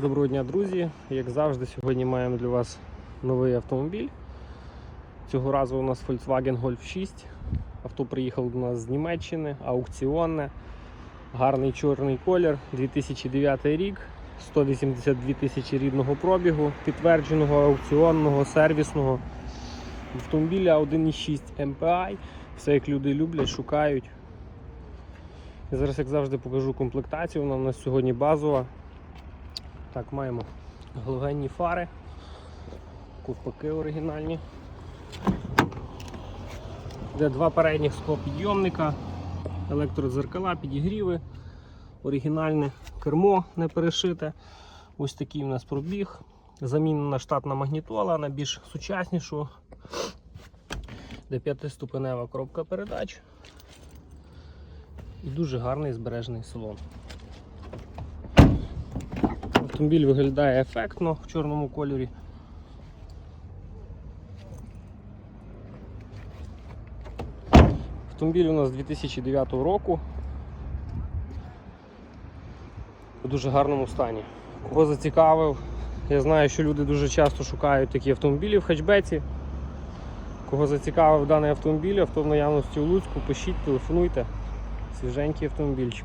Доброго дня, друзі! Як завжди, сьогодні маємо для вас новий автомобіль. Цього разу у нас Volkswagen Golf 6. Авто приїхало до нас з Німеччини, аукціонне, гарний чорний колір, 2009 рік, 182 тисячі рідного пробігу, підтвердженого аукціонного, сервісного автомобіля 1.6 MPI. Все як люди люблять, шукають. Я зараз, як завжди, покажу комплектацію. Вона у нас сьогодні базова. Так, маємо галогенні фари, ковпаки оригінальні. Де два передніх склопідйомника, електродзеркала, підігріви, оригінальне кермо не перешите. Ось такий у нас пробіг. Замінена штатна магнітола на більш сучаснішу. Де п'ятиступенева коробка передач. І дуже гарний збережений салон. Автомобіль виглядає ефектно в чорному кольорі. Автомобіль у нас 2009 року. У дуже гарному стані. Кого зацікавив, я знаю, що люди дуже часто шукають такі автомобілі в хетчбеці. Кого зацікавив даний автомобіль, авто в наявності у Луцьку, пишіть, телефонуйте. Свіженький автомобільчик.